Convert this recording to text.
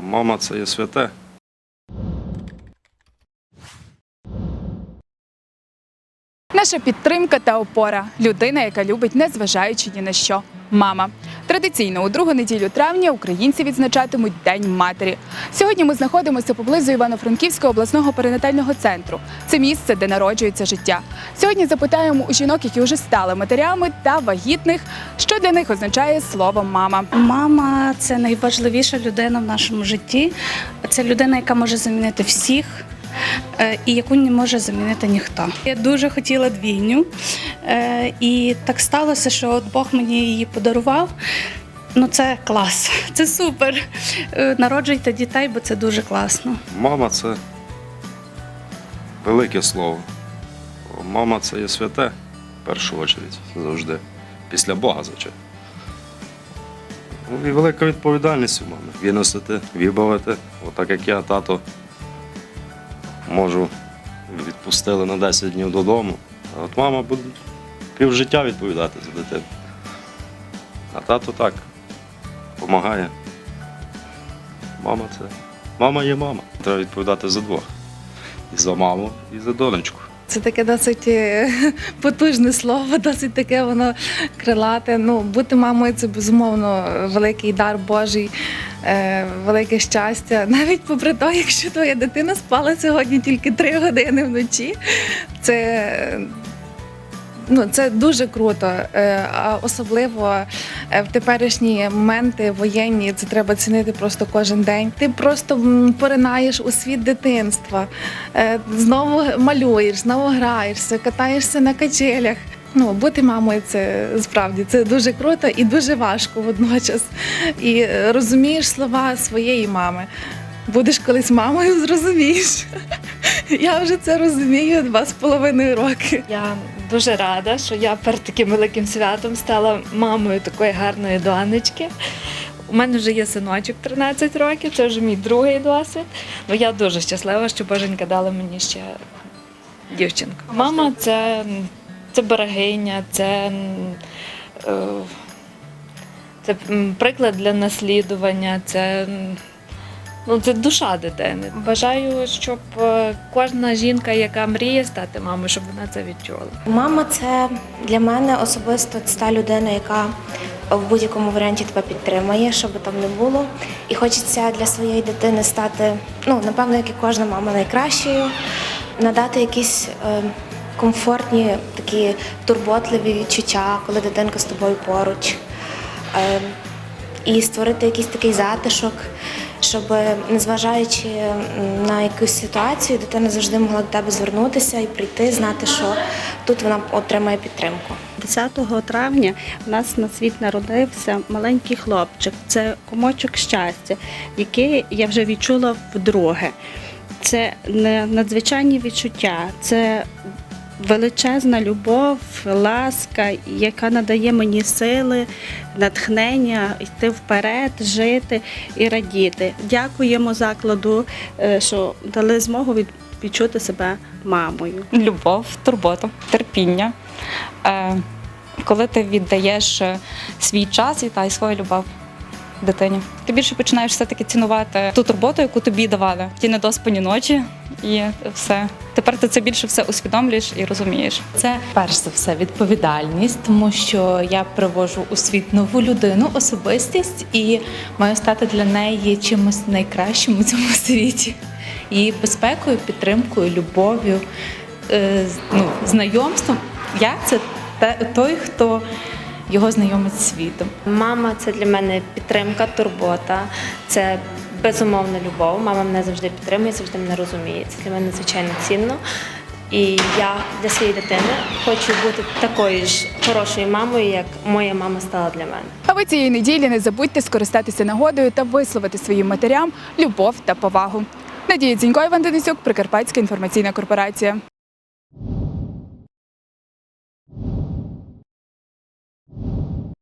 Мама це є святе. Наша підтримка та опора людина, яка любить, незважаючи ні на що. Мама. Традиційно у другу неділю травня українці відзначатимуть День матері. Сьогодні ми знаходимося поблизу Івано-Франківського обласного перинатального центру. Це місце, де народжується життя. Сьогодні запитаємо у жінок, які вже стали матерями та вагітних, що для них означає слово мама. Мама це найважливіша людина в нашому житті. Це людина, яка може замінити всіх. Е, І яку не може замінити ніхто. Я дуже хотіла двійню, е, і так сталося, що от Бог мені її подарував. Ну це клас, це супер. Е, Народжуйте дітей, бо це дуже класно. Мама це велике слово. Мама це є святе в першу чергу завжди. Після Бога, звичайно. Ну, і велика відповідальність у мами. Виносити, вибавити. Отак як я, тато, можу відпустили на 10 днів додому. А от мама буде півжиття відповідати за дитину. А тато так допомагає. Мама це. Мама є мама. Треба відповідати за двох. І за маму, і за донечку. Це таке досить е, потужне слово, досить таке воно крилате. Ну, бути мамою це безумовно великий дар Божий, е, велике щастя. Навіть попри те, якщо твоя дитина спала сьогодні тільки три години вночі, це. Ну, це дуже круто, Е, особливо е, в теперішні моменти воєнні це треба цінити просто кожен день. Ти просто поринаєш у світ дитинства, е, знову малюєш, знову граєшся, катаєшся на качелях. Ну, бути мамою це справді це дуже круто і дуже важко водночас. І розумієш слова своєї мами. Будеш колись мамою, зрозумієш. Я вже це розумію два з половиною роки. Я дуже рада, що я перед таким великим святом стала мамою такої гарної донечки. У мене вже є синочок 13 років, це вже мій другий досвід. Ну я дуже щаслива, що Боженька дала мені ще дівчинку. Мама це, це берегиня, це, е, це приклад для наслідування, це, ну, це душа дитини. Бажаю, щоб е, кожна жінка, яка мріє стати мамою, щоб вона це відчула. Мама це для мене особисто це та людина, яка в будь-якому варіанті тебе підтримує, що би там не було. І хочеться для своєї дитини стати, ну напевно, як і кожна мама, найкращою, надати якісь е, комфортні, такі турботливі відчуття, коли дитинка з тобою поруч. Е, і створити якийсь такий затишок, щоб, незважаючи на якусь ситуацію, дитина завжди могла до тебе звернутися і прийти, знати, що тут вона отримає підтримку. 10 травня у нас на світ народився маленький хлопчик. Це комочок щастя, який я вже відчула вдруге. Це надзвичайні відчуття, це величезна любов, ласка, яка надає мені сили, натхнення йти вперед, жити і радіти. Дякуємо закладу, е, що дали змогу від- відчути себе мамою. любов, турботу, терпіння. Е, коли ти віддаєш е, свій час і та й свою любов дитині, ти більше починаєш все-таки цінувати ту турботу, яку тобі давали, ті недоспані ночі, і все. Тепер ти це більше все усвідомлюєш і розумієш. Це перш за все відповідальність, тому що я привожу у світ нову людину, особистість і маю стати для неї чимось найкращим у цьому світі. Її безпекою, підтримкою, любов'ю, е, ну, знайомством. Я це той, хто його знайомить з світом. Мама це для мене підтримка, турбота, це безумовна любов. Мама мене завжди підтримує, завжди мене розуміє. Це для мене надзвичайно цінно. І я для своєї дитини хочу бути такою ж хорошою мамою, як моя мама стала для мене. А ви цієї неділі не забудьте скористатися нагодою та висловити своїм матерям любов та повагу. Надія Дзінько, Іван Денисюк, Прикарпатська інформаційна корпорація.